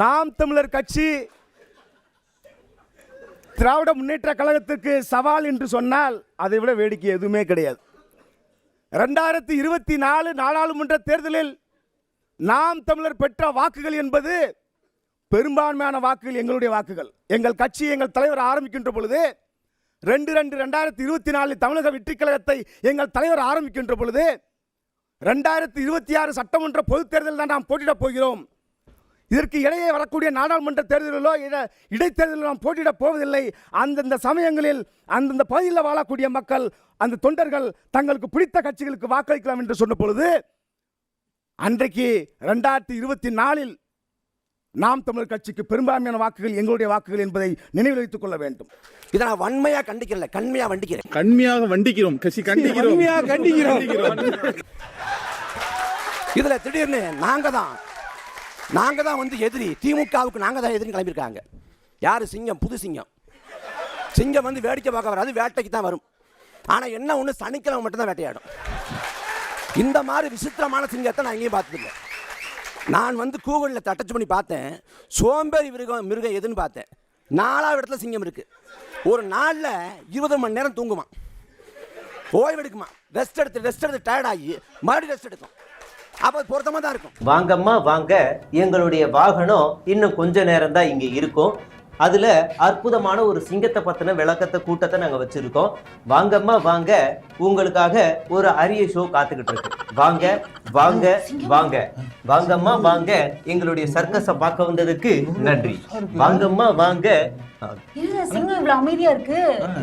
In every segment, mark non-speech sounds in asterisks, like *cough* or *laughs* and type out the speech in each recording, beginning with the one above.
நாம் தமிழர் கட்சி திராவிட முன்னேற்ற கழகத்திற்கு சவால் என்று சொன்னால் அதை விட வேடிக்கை எதுவுமே கிடையாது. ரெண்டாயிரத்தி இருபத்தி நாலு நாடாளுமன்ற தேர்தலில் நாம் தமிழர் பெற்ற வாக்குகள் என்பது பெரும்பான்மையான வாக்குகள் எங்களுடைய வாக்குகள். எங்கள் கட்சி எங்கள் தலைவர் ஆரம்பிக்கின்ற பொழுது ரெண்டு ரெண்டு ரெண்டாயிரத்தி இருபத்தி நாலில் தமிழக வெற்றி கழகத்தை எங்கள் தலைவர் ஆரம்பிக்கின்ற பொழுது ரெண்டாயிரத்தி இருபத்தி ஆறு சட்டமன்ற பொதுத் தேர்தலில் தான் நாம் போட்டியிடப் போகிறோம். இதற்கு இடையே வரக்கூடிய நாடாளுமன்ற தேர்தலிலோ இட இடைத்தேர்தலில் நாம் போட்டியிடப் போவதில்லை. அந்தந்த சமயங்களில் அந்தந்த பகுதியில் வாழக்கூடிய மக்கள் அந்த தொண்டர்கள் தங்களுக்கு பிடித்த கட்சிகளுக்கு வாக்களிக்கலாம் என்று சொன்ன பொழுது அன்றைக்கு ரெண்டாயிரத்தி இருபத்தி நாலில் நாம் தமிழர் கட்சிக்கு பெரும்பான்மையான வாக்குகள் எங்களுடைய வாக்குகள் என்பதை நினைவில் வைத்துக் கொள்ள வேண்டும். இதை நான் வன்மையா கண்டிக்கல கண்மையா வண்டிக்கிறேன். கண்மையாக வண்டிக்கிறோம் கட்சி கண்டிக்கிறோம். கண்டிக்கிறோம். இதுல திடீர்னு நாங்க தான் நாங்கள் தான் வந்து எதிரி. திமுகவுக்கு நாங்கள் தான் எதிரி கிளம்பியிருக்காங்க. யார்? சிங்கம். புது சிங்கம். சிங்கம் வந்து வேடிக்கை பார்க்க வராது வேட்டைக்கு தான் வரும். ஆனால் என்ன ஒன்று சனிக்கிழமை மட்டும்தான் வேட்டையாடும். இந்த மாதிரி விசித்திரமான சிங்கத்தை நான் எங்கேயும் பார்த்ததில்லை. நான் வந்து கூகுளில் தட்டச்சு பண்ணி பார்த்தேன். சோம்பேறி மிருகம் மிருகம் எதுன்னு பார்த்தேன். நாலாவது இடத்துல சிங்கம் இருக்குது ஒரு நாளில் இருபது மணி நேரம் தூங்குமா ஓய்வெடுக்குமா ரெஸ்ட் எடுத்து ரெஸ்ட் எடுத்து டயர்ட் ஆகி மறுபடியும் ரெஸ்ட் எடுக்கும். அப்போ பொருத்தமாக தான் இருக்கும். வாங்கம்மா வாங்க. எங்களுடைய வாகனம் இன்னும் கொஞ்ச நேரம் தான் இங்க இருக்கும். அதுல அற்புதமான ஒரு சிங்கத்தை பத்தின விளக்கத்தை கூட்டத்தை நாங்க வச்சிருக்கோம். வாங்கம்மா வாங்க. உங்களுக்காக ஒரு அரிய ஷோ காத்துக்கிட்டு இருக்கு. வாங்க வாங்க வாங்க. வாங்கம்மா வாங்க. எங்களுடைய சர்க்கஸை பார்க்க வந்ததுக்கு நன்றி. வாங்கம்மா வாங்க. அமைதியா இருக்கு.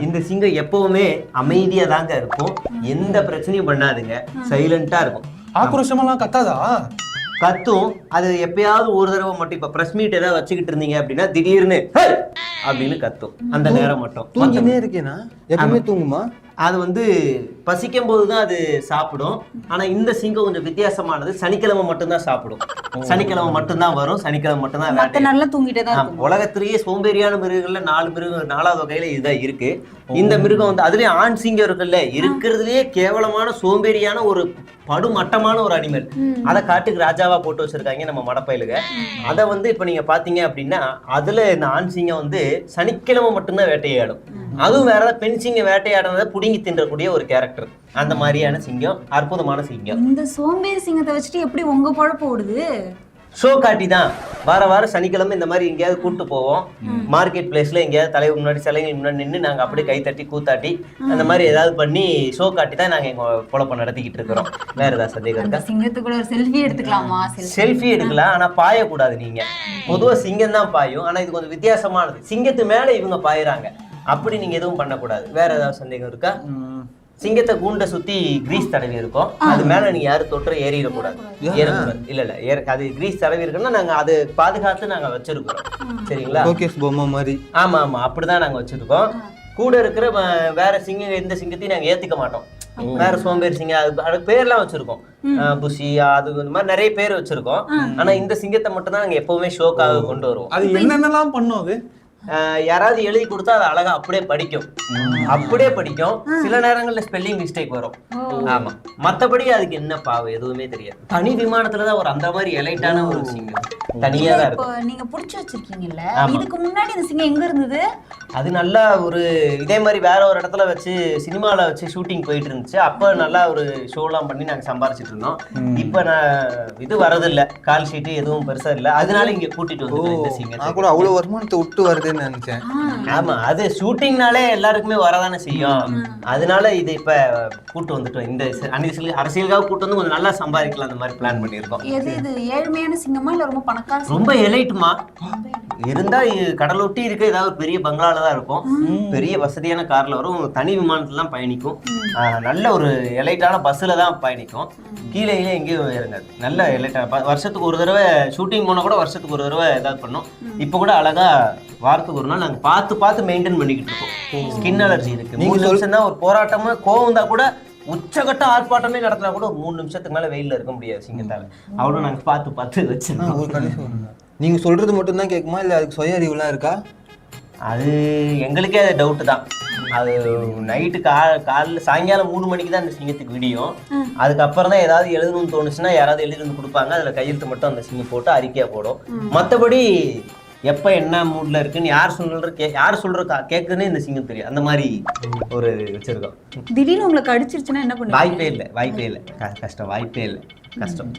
இந்த சிங்கம் எப்பவுமே அமைதியா தாங்க இருக்கும். எந்த பிரச்சனையும் பண்ணாதுங்க. சைலண்டா இருக்கும். ஆக்ரோஷமெல்லாம் கத்தாதா? கத்தும். அது எப்பயாவது ஒரு தடவை மட்டும். இப்ப பிரஸ் மீட் ஏதாவது வச்சுக்கிட்டு இருந்தீங்க அப்படின்னா திடீர்னு! அப்படின்னு கத்தும். அந்த நேரம் மட்டும். தூங்கினே இருக்கேனா? எப்பவுமே தூங்குமா? அது வந்து பசிக்கும் போது தான் அது சாப்பிடும். ஆனா இந்த சிங்கம் கொஞ்சம் வித்தியாசமானது. சனிக்கிழமை மட்டும்தான் சாப்பிடும். சனிக்கிழமை மட்டும்தான் வரும். சனிக்கிழமை மட்டும்தான் மத்த வேட்டை நாள்ல தூங்கிட்டே தான் உலகத்திலேயே சோம்பேறியான மிருகங்கள்ல நாலு மிருகம் நாலாவது வகையில இதுதான் இருக்கு. இந்த மிருகம் வந்து அதுலயும் ஆண் சிங்கம் இருக்குல்ல இருக்கிறதுலயே கேவலமான சோம்பேறியான ஒரு படுமட்டமான ஒரு அனிமல் அதை காட்டுக்கு ராஜாவா போட்டு வச்சிருக்காங்க நம்ம மடப்பயிலுக. அதை வந்து இப்ப நீங்க பாத்தீங்க அப்படின்னா அதுல இந்த ஆண் சிங்கம் வந்து சனிக்கிழமை மட்டும்தான் வேட்டையாடும். அதுவும் வேற ஏதாவது பெண் சிங்கம் வேட்டையாடுறத புடுங்கி தின்றக்கூடிய ஒரு கேரக்டர் அந்த மாதிரியான சிங்கம் அற்புதமான சிங்கம். இந்த சோம்பேறி சிங்கத்தை வச்சுட்டு எப்படி உங்க பொழப்பு ஓடுது? ஷோ காட்டி தான் வார வாரம் சனிக்கிழமை இந்த மாதிரி எங்கேயாவது கூட்டு போவோம். மார்க்கெட் பிளேஸ்ல எங்கேயாவது தலைவர் முன்னாடி சிலைகள் முன்னாடி நின்று நாங்க அப்படியே கை தட்டி கூத்தாட்டி அந்த மாதிரி ஏதாவது பண்ணி ஷோ காட்டி தான் நாங்க எங்க பொழப்பம் நடத்திக்கிட்டு இருக்கிறோம். வேற ஏதாவது சந்தேகம் இருக்கா? சிங்கத்துக்குள்ள ஒரு செல்ஃபி எடுத்துக்கலாமா? செல்ஃபி எடுக்கலாம். ஆனா பாயக்கூடாது நீங்க. பொதுவா சிங்கம் தான் பாயும். ஆனா இது கொஞ்சம் வித்தியாசமானது. சிங்கத்து மேல இவங்க பாயுறாங்க. அப்படி நீங்க எதுவும் பண்ணக்கூடாது. வேற ஏதாவது சந்தேகம் இருக்கா? சிங்கத்தை கூண்டை சுத்தி கிரீஸ் தடவி இருக்கும். அது மேல நீங்க யாரும் தொற்று ஏறிடக்கூடாது. ஏறக்கூடாது. இல்ல இல்ல ஏற அது கிரீஸ் தடவி இருக்குன்னா நாங்க அது பாதுகாத்து நாங்க வச்சிருக்கிறோம் சரிங்களா? பொம்மை மாதிரி. ஆமா ஆமா அப்படிதான் நாங்க வச்சிருக்கோம். கூட இருக்கிற வேற சிங்கம் எந்த சிங்கத்தையும் நாங்க ஏத்துக்க மாட்டோம். வேற சோம்பேறி சிங்கம் அது பேர்லாம் வச்சிருக்கோம். புஷி அது இந்த மாதிரி நிறைய பேர் வச்சிருக்கோம். ஆனா இந்த சிங்கத்தை மட்டும் தான் நாங்க எப்பவுமே ஷோக்காக கொண்டு வருவோம். அது என்னென்னலாம் பண்ணும் அது? யாராவது எழுதி கொடுத்தா அது அழகா அப்படியே படிக்கும். அப்படியே படிக்கும். சில நேரங்கள்ல ஸ்பெல்லிங் மிஸ்டேக் வரும். ஆமா. மத்தபடி அதுக்கு என்ன பாவம் எதுவுமே தெரியாது. தனி விமானத்துல தான் ஒரு அந்த மாதிரி எலைட்டான ஒரு சிங்கம். தனியா தான் இப்போ இருக்கும் நீங்க புடிச்சு வச்சிருக்கீங்கல்ல. இதுக்கு முன்னாடி இந்த சிங்கம் எங்க இருந்தது? அது நல்லா ஒரு இதே மாதிரி வேற ஒரு இடத்துல வச்சு சினிமால வச்சு ஷூட்டிங் போயிட்டு இருந்துச்சு. அப்ப நல்லா ஒரு ஷோலாம் பண்ணி நாங்க சம்பாரிச்சிட்டு இருந்தோம். இப்ப நான் இது வரதில்ல. கால் ஷீட்டு எதுவும் பெருசா இல்ல. அதனால இங்க கூட்டிட்டு வந்துட்டோம் இந்த நான் சிங்கத்தை. கூட அவ்வளவு வருமானத்தை விட்டு வருதுன்னு நினைச்சேன். ஆமா அது ஷூட்டிங்னாலே எல்லாருக்குமே வரதானே செய்யும். அதனால இது இப்ப கூட்டு வந்துட்டோம். இந்த அரசியல் அரசியலுக்காக கூட்டு வந்து கொஞ்சம் நல்லா சம்பாதிக்கலாம் அந்த மாதிரி பிளான் பண்ணியிருக்கோம். எது இது ஏழ்மையான சிங்கமா இல்ல ரொம்ப பணக்கார? ரொம்ப எலைட்டுமா இருந்தா கடலொட்டி இருக்க ஏதாவது ஒரு பெரிய பங்களால தான் இருக்கும் பெரிய வசதியான கார்ல வரும். தனி விமானத்துல தான் பயணிக்கும் ஆஹ் நல்ல ஒரு எலைட்டான பஸ்ல தான் பயணிக்கும். கீழே கீழே எங்கேயும் இறங்காது நல்ல எலைட்டான வருஷத்துக்கு ஒரு தடவை ஷூட்டிங் போனா கூட வருஷத்துக்கு ஒரு தடவை ஏதாவது பண்ணோம். இப்போ கூட அழகா வாரத்துக்கு ஒரு நாள் நாங்க பார்த்து பார்த்து மெயின்டைன் பண்ணிக்கிட்டு இருக்கோம். ஸ்கின் அலர்ஜி இருக்கு. நீங்க மூணு சொல்- நிமிஷம் தான் ஒரு போராட்டமா கோவம் தான் கூட உச்சகட்ட ஆர்ப்பாட்டமே நடத்தினா கூட ஒரு மூணு நிமிஷத்துக்கு மேல வெயில்ல இருக்க முடியாது சிங்கத்தால. அவ்வளவு நாங்க பார்த்து பார்த்து வச்சிருக்கோம். ஒரு கண்டிஷன் நீங்க சொல்றது மட்டும் தான் கேட்குமா இல்ல அதுக்கு சுய அறிவுலாம் இருக்கா? அது எங்களுக்கே அது டவுட் தான். அது நைட்டு கா காலைல சாயங்காலம் மூணு மணிக்கு தான் அந்த சிங்கத்துக்கு விடியும். அதுக்கப்புறம் தான் ஏதாவது எழுதணும்னு தோணுச்சுன்னா யாராவது எழுதி வந்து கொடுப்பாங்க. அதில் கையெழுத்து மட்டும் அந்த சிங்கம் போட்டு அறிக்கையா போடும். மற்றபடி எப்போ என்ன மூட்ல இருக்குன்னு யார் சொல்ற கே யார் சொல்ற கா- கேக்குதுன்னே இந்த சிங்கம் தெரியும். அந்த மாதிரி ஒரு வச்சிருக்கோம். திடீர்னு உங்களை கடிச்சிருச்சுன்னா என்ன பண்ணுவீங்க? வாய்ப்பே இல்லை வாய்ப்பே இல்லை. க- கஷ்டம் வாய்ப்பே இல்லை. கஷ்டம்.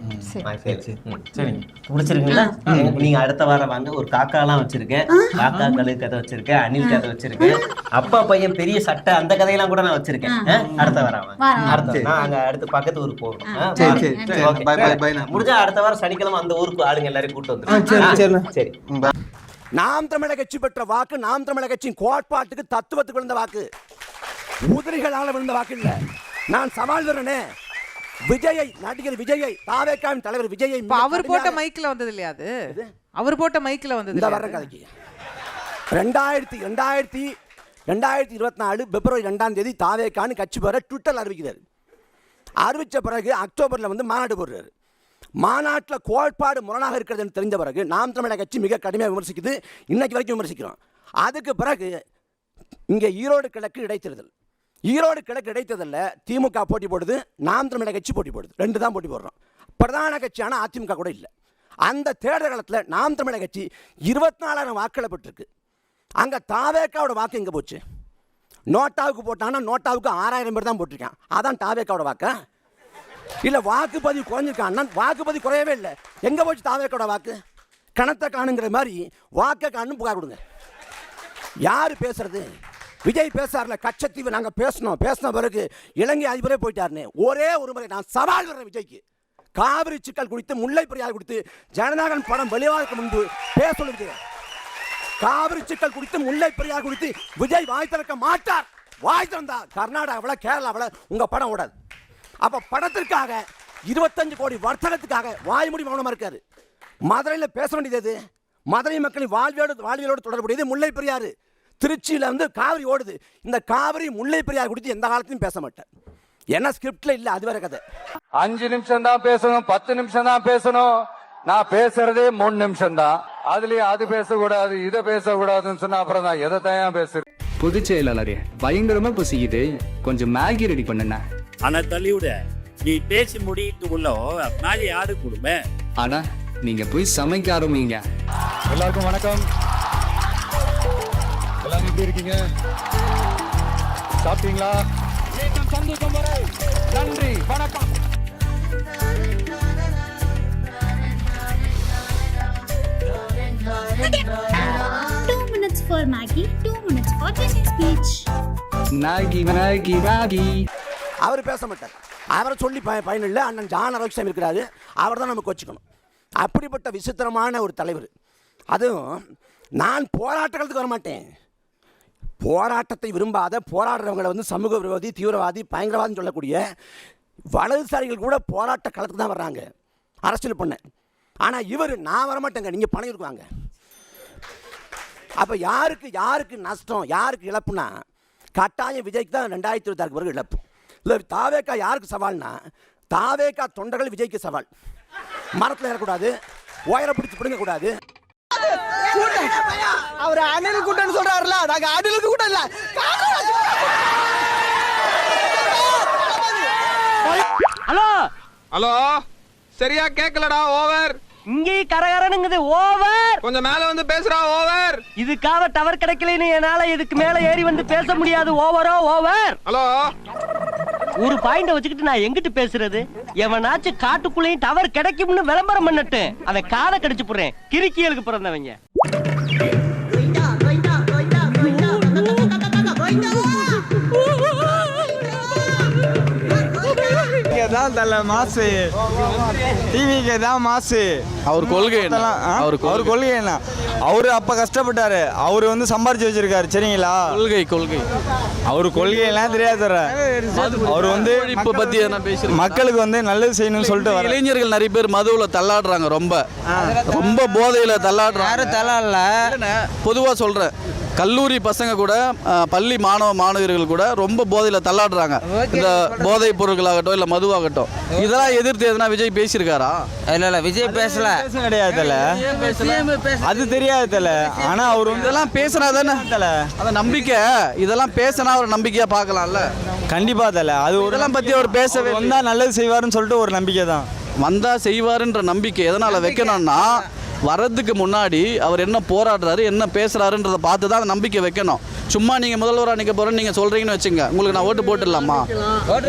வாய்ப்பே இல்லை. சரிங்க. பிடிச்சிருக்குங்களா அடுத்த வாரம் வாங்க. ஒரு காக்காலாம் வச்சிருக்கேன். காக்கா கழு கதை வச்சிருக்கேன். அணில் கதை வச்சிருக்கேன். அப்பா பையன் பெரிய சட்டை அந்த கதையெல்லாம் கூட நான் வச்சிருக்கேன்? அடுத்த வாரம் வாங்க. அடுத்த நான் அங்க அடுத்த பக்கத்து ஊருக்கு போகணும். முடிஞ்சா அடுத்த வாரம் சனிக்கிழமை அந்த ஊருக்கு ஆளுங்க எல்லாரையும் கூட்டு ஆ, சரி, சரி. நாம் தமிழக கட்சி பெற்ற வாக்கு நாம் தமிழக கட்சியின் கோட்பாட்டுக்கு தத்துவத்துக்கு விழுந்த வாக்கு. உதிரிகளால விழுந்த வாக்கு இல்ல. நான் சவால் விடுறேனே. விஜயை நடிகர் விஜயை தாவேக்காவின் தலைவர் விஜயை அவர் போட்ட மைக்ல வந்தது இல்லையா அது? அவர் போட்ட மைக்ல வந்தது இந்த அது? கதைக்கு. ரெண்டாயிரத்தி ரெண்டாயிரத்தி ரெண்டாயிரத்தி இருபத்தி நாலு பிப்ரவரி ரெண்டாம் தேதி தாவேக்கான்னு கட்சி பெற ட்விட்டர் அறிவிக்கிறார். அறிவித்த பிறகு அக்டோபரில் வந்து மாநாடு போடுறாரு. மாநாட்டில் கோட்பாடு முரணாக இருக்கிறதுன்னு தெரிந்த பிறகு நாம் தமிழக கட்சி மிக கடுமையாக விமர்சிக்குது. இன்னைக்கு வரைக்கும் விமர்சிக்கிறோம். அதுக்கு பிறகு இங்கே ஈரோடு கிழக்கு இடைத்தேர்தல். ஈரோடு கிழக்கு இடைத்தேர்தலில் திமுக போட்டி போடுது நாம் தமிழக கட்சி போட்டி போடுது. ரெண்டு தான் போட்டி போடுறோம். பிரதான கட்சியான அதிமுக கூட இல்லை. அந்த தேர்தல் காலத்தில் நாம் தமிழக கட்சி இருபத்தி நாலாயிரம் வாக்களை பெற்றிருக்கு. அங்கே தாவேக்காவோட வாக்கு எங்கே போச்சு? நோட்டாவுக்கு போட்டாங்கன்னா நோட்டாவுக்கு ஆறாயிரம் பேர் தான் போட்டிருக்கான். அதான் தாவேக்காவோட வாக்கா? இல்லை வாக்குப்பதிவு குறைஞ்சிருக்கான்னா வாக்குப்பதிவு குறையவே இல்லை. எங்கே போச்சு தாவேக்காவோட வாக்கு? கணத்தை காணுங்கிற மாதிரி வாக்கை காணும் புகார் கொடுங்க. யார் பேசுறது? விஜய் பேசார்ல கச்சத்தீவு நாங்கள் பேசணும் பேசின பிறகு இலங்கை அதிபரே போயிட்டாருன்னு. ஒரே ஒரு முறை நான் சவால் விடுறேன் விஜய்க்கு. காவிரி சிக்கல் குறித்து முல்லை பெரியார் குறித்து ஜனநாயகன் படம் வெளிவாதற்கு முன்பு பேச விஜய். காவிரி சிக்கல் குறித்து முல்லை பெரியார் குறித்து விஜய் வாய் திறக்க மாட்டார். வாய் திறந்தா கர்நாடகாவில் கேரளாவில் உங்கள் படம் ஓடாது. அப்ப படத்திற்காக இருபத்தஞ்சு கோடி வர்த்தகத்துக்காக வாய்மொழி மௌனமா இருக்காரு. மதுரையில் பேச வேண்டியது மதுரை மக்களின் வாழ்வியோடு வாழ்வியலோடு தொடர்புடையது முல்லை பெரியாறு. திருச்சியில் வந்து காவிரி ஓடுது. இந்த காவிரி முல்லை பெரியார் குறித்து எந்த காலத்திலும் பேச மாட்டேன் ஏன்னா ஸ்கிரிப்ட்ல இல்லை அது வேற கதை. அஞ்சு நிமிஷம் தான் பேசணும் பத்து நிமிஷம் தான் பேசணும். நான் பேசுறதே மூணு நிமிஷம் தான். அதுலயும் அது பேசக்கூடாது இதை பேசக்கூடாதுன்னு சொன்னா அப்புறம் நான் எதை தான் பேசுறேன் பொதுச் செயலாளரே பயங்கரமா பசிக்குது. கொஞ்சம் மேகி ரெடி பண்ணுண்ணா. ஆனா தள்ளிவிட நீ பேசி முடிட்டு உள்ள மேலே யாரு கொடுமை? ஆனா நீங்க போய் சமைக்க ஆரம்பிங்க. எல்லாருக்கும் வணக்கம். எல்லாரும் எப்படி இருக்கீங்க? சாப்பிட்டீங்களா? நன்றி வணக்கம். Two minutes for Maggie, two minutes for Jesse speech. Maggie Maggie Maggie அவர் பேச மாட்டார். அவரை சொல்லி ப பயன் இல்லை அண்ணன் ஜான் அரோக்ஷம் இருக்கிறாரு. அவர் தான் நம்ம கொச்சிக்கணும். அப்படிப்பட்ட விசித்திரமான ஒரு தலைவர். அதுவும் நான் போராட்டங்களுக்கு வர மாட்டேன் போராட்டத்தை விரும்பாத போராடுறவங்களை வந்து சமூக விரோதி தீவிரவாதி பயங்கரவாதம் சொல்லக்கூடிய வலதுசாரிகள் கூட போராட்ட களத்துக்கு தான் வர்றாங்க. அரசியல் பண்ண. ஆனால் இவர் நான் வரமாட்டேங்க. நீங்கள் பணம் இருக்குவாங்க அப்போ யாருக்கு யாருக்கு நஷ்டம் யாருக்கு இழப்புனா கட்டாயம் விஜய்க்கு தான் ரெண்டாயிரத்தி இருபத்தாறுக்கு பிறகு இழப்பு. இல்லை தாவேக்கா யாருக்கு சவால்னா தாவேக்கா தொண்டர்கள் விஜய்க்கு சவால். மரத்தில் ஏறக்கூடாது உயர பிடிச்சி பிடுங்கக்கூடாது. அவர் அண்ணனுக்கு கூட்டம்னு சொல்றாருல நாங்க அண்ணனுக்கு கூட்டம் இல்ல. ஹலோ? ஹலோ? சரியா கேக்கலடா ஓவர். இங்கேயும் கரகரனுங்குது ஓவர். கொஞ்சம் மேல வந்து பேசுறா ஓவர். இதுக்காக டவர் கிடைக்கலன்னு என்னால இதுக்கு மேல ஏறி வந்து பேச முடியாது ஓவரோ ஓவர். ஹலோ? ஒரு பாயிண்ட வச்சுக்கிட்டு நான் எங்கிட்டு பேசுறது? எவனாச்சும் காட்டுக்குள்ளேயும் டவர் கிடைக்கும்னு விளம்பரம் பண்ணட்டு அவன் காதை கடிச்சு போடுறேன். கிரிக்கியலுக்கு பிறந்தவங்க. தான் தல மாசு. டிவிக்கு தான் மாசு. அவர் கொள்கை? அவர் கொள்கை. அவர் கொள்கை என்ன? அவரு அப்ப கஷ்டப்பட்டாரு. அவரு வந்து சம்பாரிச்சு வச்சிருக்காரு. சரிங்களா? கொள்கை கொள்கை. அவரு கொள்கையெல்லாம் தெரியாது அவர் வந்து இப்ப பத்தி மக்களுக்கு வந்து நல்லது செய்யணும்னு சொல்லிட்டு வர. இளைஞர்கள் நிறைய பேர் மதுவுல தள்ளாடுறாங்க ரொம்ப. ரொம்ப போதையில தள்ளாடுறாங்க. யாரும் தலால இல்லைண்ணே, பொதுவா சொல்றேன். கல்லூரி பசங்க கூட பள்ளி மாணவ மாணவியர்கள் கூட ரொம்ப போதையில் தள்ளாடுறாங்க. இந்த போதைப் பொருட்களாகட்டும் இல்லை மதுவாகட்டும். இதெல்லாம் எதிர்த்து எதனா விஜய் பேசியிருக்காரா? இல்ல இல்ல விஜய் பேசல. கிடையாது தல அது தெரியாது தல ஆனா அவர் இதெல்லாம் பேசினா தானே தல அந்த நம்பிக்கை. இதெல்லாம் பேசினா ஒரு நம்பிக்கையா பார்க்கலாம்ல? கண்டிப்பா தல அது ஒரு இதெல்லாம் பத்தி அவர் பேசவே அவர் வந்தா நல்லது செய்வாருன்னு சொல்லிட்டு ஒரு நம்பிக்கை தான் வந்தா செய்வாருன்ற நம்பிக்கை. எதனால வைக்கணும்னா வர்றதுக்கு முன்னாடி அவர் என்ன போராடுறாரு என்ன பேசுறாருன்றத பார்த்து தான் அந்த நம்பிக்கை வைக்கணும். சும்மா நீங்க முதல்வராக நிற்க போறேன்னு நீங்க சொல்றீங்கன்னு வச்சுங்க. உங்களுக்கு நான் ஓட்டு போட்டுடலாமா?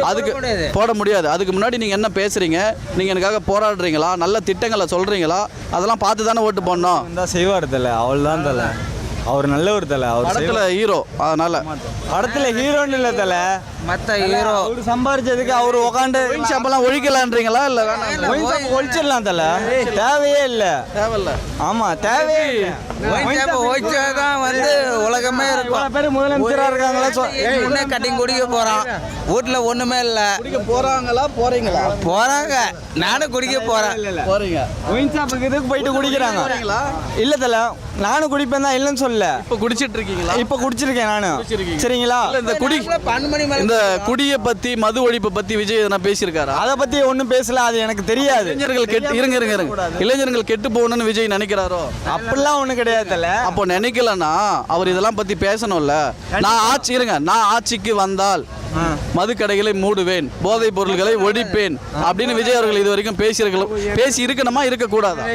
அதுக்கு போட முடியாது. அதுக்கு முன்னாடி நீங்க என்ன பேசுறீங்க? நீங்க எனக்காக போராடுறீங்களா? நல்ல திட்டங்களை சொல்றீங்களா? அதெல்லாம் பார்த்து தானே ஓட்டு போடணும். செய்வார் தல. அவள் தான் தல. அவர் நல்லவர் தல அவர் படத்துல ஹீரோ அதனால. படத்துல ஹீரோன்னு இல்ல தல. மத்த ஹீரோ அவர் சம்பாரிச்சதுக்கு அவர் உட்காந்து ஷாப்பெல்லாம் ஒழிக்கலான்றீங்களா இல்ல வேணாம்? ஒழிச்சிடலாம் தல. தேவையே இல்ல. தேவையில்ல. ஆமா தேவையே ஒழிச்சாதான் வந்து உலகமே இருக்கும். பேர் முதலமைச்சரா இருக்காங்களா? முன்னே கட்டிங் குடிக்க போறான். வீட்டுல ஒண்ணுமே இல்ல. குடிக்க போறாங்களா போறீங்களா? போறாங்க. நானும் குடிக்க போறேன். போறீங்க. ஒயின் ஷாப்புக்கு இதுக்கு போயிட்டு குடிக்கிறாங்க. இல்ல தல நானும் குடிப்பேன் தான் இல்லைன்னு சொல்லல இப்ப குடிச்சிட்டு இருக்கீங்களா இப்ப குடிச்சிருக்கேன் குடிச்சிருக்கீங்க. சரிங்களா? இல்ல, இந்த குடி இந்த குடியை பத்தி மது ஒழிப்பை பத்தி விஜய் எதனா பேசியிருக்காரா? அத பத்தி ஒண்ணும் பேசல அது எனக்கு தெரியாது. இளைஞர்கள் கெட்டு இருங்க இருங்க இருங்க. இளைஞர்கள் கெட்டு போகணும்னு விஜய் நினைக்கிறாரோ? அப்படிலாம் ஒண்ணும் கிடையாது தல அப்போ நினைக்கலன்னா அவர் இதெல்லாம் பத்தி பேசணும்ல. நான் ஆட்சி இருங்க நான் ஆட்சிக்கு வந்தால் மது கடைகளை மூடுவேன் போதைப் பொருள்களை ஒழிப்பேன் அப்படின்னு விஜய் அவர்கள் இது வரைக்கும் பேசியிருக்கலாம் பேசி இருக்கணுமா இருக்கக்கூடாதா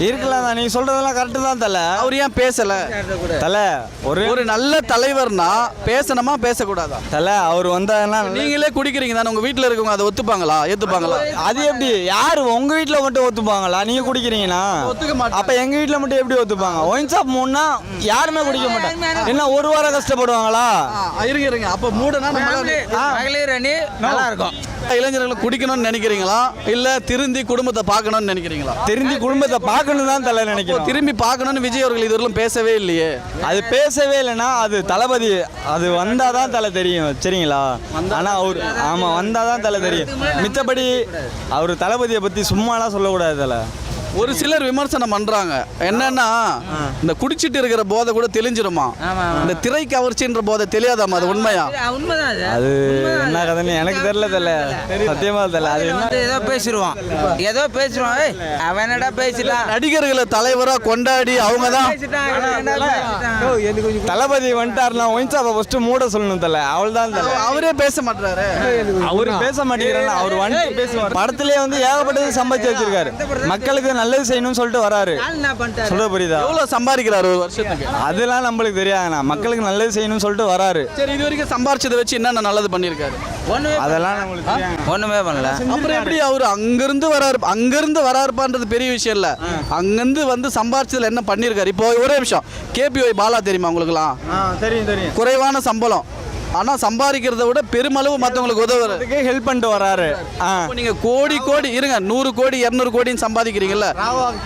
இருக்கலாம் தான் நீ சொல்றதெல்லாம் கரெக்டு தான் தல. அவர் ஏன் பேசல? தல ஒரு ஒரு நல்ல தலைவர்னா பேசணுமா பேசக்கூடாதா? தல அவர் வந்தாருன்னா நீங்களே குடிக்கிறீங்க தானே உங்க வீட்டுல இருக்கவங்க அதை ஒத்துப்பாங்களா? ஏத்துப்பாங்களா? அது எப்படி? யாரு உங்க வீட்ல மட்டும் ஒத்துப்பாங்களா? நீங்க குடிக்கிறீங்களா ஒத்துக்க மாட்டாங்க. அப்ப எங்க வீட்ல மட்டும் எப்படி ஒத்துப்பாங்க? ஒயின் ஷாப் மூணா யாருமே குடிக்க மாட்டாங்க என்ன ஒரு வாரம் கஷ்டப்படுவாங்களா? ஆ, இருங்க இருங்க. அப்ப மூடனா மகளிர் அணி நல்லா இருக்கும் இளைஞர்கள் குடிக்கணும்னு நினைக்கிறீங்களா? இல்ல திருந்தி குடும்பத்தை பார்க்கணும்னு நினைக்கிறீங்களா? தெரிஞ்சு குடும்பத்தை பார்க்கணும் தான் தலை நினைக்கிறோம். திரும்பி பார்க்கணும்னு விஜய் அவர்கள் இதுவரையிலும் பேசவே இல்லையே. அது பேசவே இல்லைன்னா அது தளபதி அது வந்தாதான் தலை தெரியும் சரிங்களா? ஆனா அவர் ஆமா வந்தாதான் தலை தெரியும். மித்தபடி அவர் தளபதியை பத்தி சும்மாலாம் சொல்லக்கூடாது தலை. ஒரு சிலர் விமர்சனம் பண்றாங்க. என்னன்னா இந்த குடிச்சிட்டு இருக்கிற போதை கூட தெளிஞ்சிருமா? இந்த திரை கவர்ச்சின்ற போதை தெரியாதாமா அது உண்மையா? அது என்ன கதைன்னு எனக்கு தெரியல தலை. சத்தியமா தெரியல. அது என்ன? ஏதோ பேசிடுவான் ஏதோ பேசிடுவான் ஏய், அவன் என்னடா பேசிட்டான் நடிகர்களை தலைவரா கொண்டாடி அவங்க தான் தளபதி வந்துட்டாருனா ஒயின் ஷாப்பை ஃபர்ஸ்ட் மூட சொல்லணும் தலை. அவள் தான் தலை அவரே பேச மாட்டாரு அவர் பேச மாட்டேங்கிறாரு அவர் வந்து பேசுவார். படத்திலே வந்து ஏகப்பட்டது சம்பாதிச்சு வச்சிருக்காரு. மக்களுக்கு நல்லது செய்யணும்னு சொல்லிட்டு வராரு. சொல்ற புரியுதா? எவ்வளவு சம்பாதிக்கிறாரு ஒரு வருஷத்துக்கு? அதெல்லாம் நம்மளுக்கு தெரியாதுண்ணா. மக்களுக்கு நல்லது செய்யணும்னு சொல்லிட்டு வராரு. சரி இது வரைக்கும் சம்பாரிச்சதை வச்சு என்னென்ன நல்லது பண்ணியிருக்காரு? அதெல்லாம் நம்மளுக்கு தெரியாது. ஒண்ணுமே பண்ணல. அப்புறம் எப்படி அவரு அங்கிருந்து வராரு? அங்கிருந்து வராருப்பான்றது பெரிய விஷயம் இல்ல. அங்கிருந்து வந்து சம்பாரிச்சதுல என்ன பண்ணியிருக்காரு? இப்போ ஒரே நிமிஷம். கேபிஒய் பாலா தெரியுமா உங்களுக்குலாம் தெரியும் தெரியும். குறைவான சம்பளம். ஆனா சம்பாதிக்கிறத விட பெருமளவு மற்றவங்களுக்கு உதவுறாரு அதுக்கு ஹெல்ப் பண்ணிட்டு வராரு. ஆ. இப்போ நீங்க கோடி கோடி இருங்க நூறு கோடி இரநூறு கோடின்னு சம்பாதிக்கிறீங்கல்ல?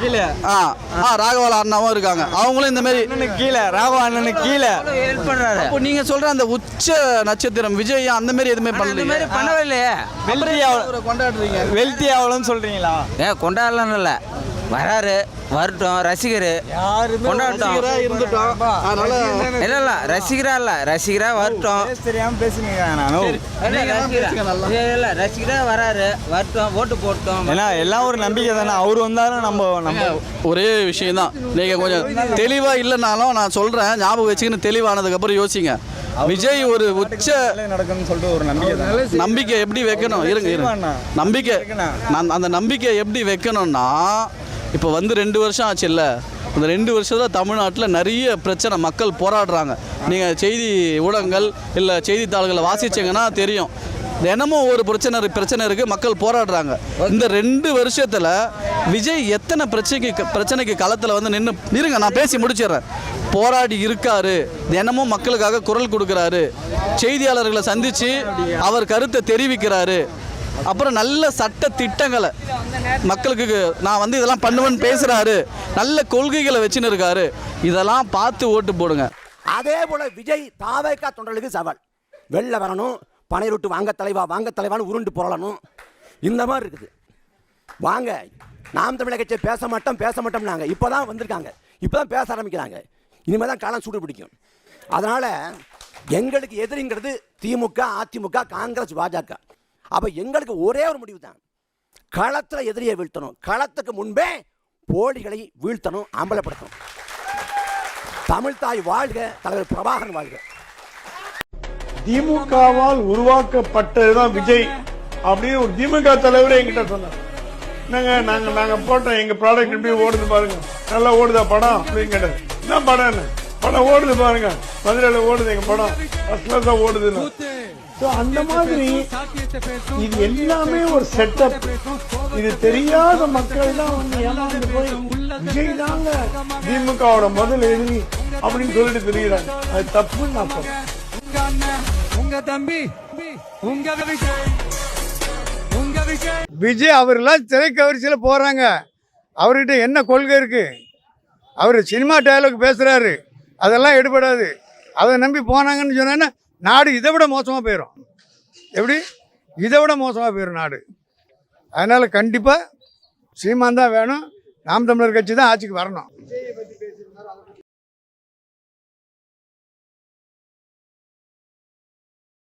கீழே. ஆ ஆ ராகவாலா அண்ணாவும் இருக்காங்க. அவங்களும் இந்த மாதிரி கீழே ராகவா அண்ணனுக்கு கீழே. ஹெல்ப் பண்றாரு. இப்போ நீங்க சொல்ற அந்த உச்ச நட்சத்திரம் விஜய் அந்த மாதிரி எதுவுமே பண்ணல பண்ணவே இல்லையே. வெல்த்தி கொண்டாடுறீங்க? வெல்த்தி ஆகலன்னு சொல்றீங்களா? ஏன் கொண்டாடலாம் இல்ல. வராரு வரட்டும் ரசிகர். கொண்டாடட்டும். இல்ல இல்ல ரசிகரா இல்ல. ரசிகரா வரட்டும். தெரியாம பேசுனீங்க இல்ல, ரசிகரா. இல்ல, இல்ல ரசிகரா வராரு. வரட்டும் ஓட்டு போட்டோம். ஏன்னா எல்லாம் ஒரு நம்பிக்கை தானே. அவர் வந்தாலும் நம்ம நம்ம ஒரே விஷயம் தான் நீங்க கொஞ்சம் *laughs* தெளிவா இல்லைனாலும் நான் சொல்றேன். ஞாபகம் வச்சுக்கின்னு தெளிவானதுக்கு அப்புறம் யோசிங்க. விஜய் ஒரு உச்ச நடக்கும்னு சொல்லிட்டு ஒரு நம்பிக்கை தான். நம்பிக்கை எப்படி வைக்கணும்? இருங்க இருங்க. நம்பிக்கை நான் அந்த நம்பிக்கை எப்படி வைக்கணும்னா இப்போ வந்து ரெண்டு வருஷம் ஆச்சுல்ல. இந்த ரெண்டு வருஷத்தில் தமிழ்நாட்டில் நிறைய பிரச்சனை மக்கள் போராடுறாங்க. நீங்கள் செய்தி ஊடகங்கள் இல்லை செய்தித்தாள்களை வாசிச்சிங்கன்னா தெரியும். தினமும் ஒரு பிரச்சனை இருக்கு- பிரச்சனை இருக்குது மக்கள் போராடுறாங்க. இந்த ரெண்டு வருஷத்தில் விஜய் எத்தனை பிரச்சனைக்கு பிரச்சனைக்கு களத்தில் வந்து நின்று இருங்க நான் பேசி முடிச்சிடுறேன். போராடி இருக்காரு. தினமும் மக்களுக்காக குரல் கொடுக்குறாரு. செய்தியாளர்களை சந்தித்து அவர் கருத்தை தெரிவிக்கிறாரு. அப்புறம் நல்ல சட்ட திட்டங்களை மக்களுக்கு நான் வந்து இதெல்லாம் பண்ணுவேன்னு பேசுகிறாரு நல்ல கொள்கைகளை வச்சுன்னு இருக்காரு. இதெல்லாம் பார்த்து ஓட்டு போடுங்க. அதே போல விஜய் தாவேக்கா தொண்டர்களுக்கு சவால். வெளில வரணும் பனையருட்டு வாங்க தலைவா வாங்க தலைவான்னு உருண்டு புரளணும். இந்த மாதிரி இருக்குது. வாங்க நாம் தமிழக கட்சியை பேச மாட்டோம் பேச மாட்டோம் நாங்கள் இப்போ தான் வந்திருக்காங்க. இப்போ தான் பேச ஆரம்பிக்கிறாங்க. இனிமேல் தான் காலம் சூடு பிடிக்கும். அதனால் எங்களுக்கு எதிரிங்கிறது திமுக அதிமுக காங்கிரஸ் பாஜக. அப்போ எங்களுக்கு ஒரே ஒரு முடிவு தான் களத்தில் எதிரியை வீழ்த்தணும். களத்துக்கு முன்பே போலிகளை வீழ்த்தணும் அம்பலப்படுத்தணும். தமிழ் தாய் வாழ்க தலைவர் பிரபாகரன் வாழ்க. திமுகவால் உருவாக்கப்பட்டதுதான் விஜய் அப்படின்னு ஒரு திமுக தலைவர் என்கிட்ட சொன்னார். என்னங்க நாங்க நாங்க போட்டோம் எங்க ப்ராடக்ட் எப்படி ஓடுது பாருங்க. நல்லா ஓடுதா படம்? அப்படின்னு கேட்டது என்ன படம் என்ன? படம் ஓடுது பாருங்க. மதுரையில ஓடுது எங்க படம். ஃபர்ஸ்ட் கிளாஸா ஓடுதுன்னு. So, அந்த மாதிரி இது எல்லாமே ஒரு செட்டப் இது தெரியாத மக்கள் தான் வந்து ஏமாந்து போய் விஜய் தாங்க திமுகவோட முதல் எதிரி அப்படின்னு சொல்லிட்டு தெரியுறாங்க. அது தப்புன்னு நான் சொல்றேன். விஜய் அவர்லாம் திரைக்கவரிசையில் போகிறாங்க அவர்கிட்ட என்ன கொள்கை இருக்கு? அவர் சினிமா டயலாக் பேசுகிறாரு அதெல்லாம் எடுபடாது. அதை நம்பி போனாங்கன்னு சொன்னா நாடு இதை விட மோசமாக போயிடும் எப்படி? இதை விட மோசமாக போயிடும் நாடு. அதனால் கண்டிப்பாக சீமான் தான் வேணும். நாம் தமிழர் கட்சி தான் ஆட்சிக்கு வரணும்.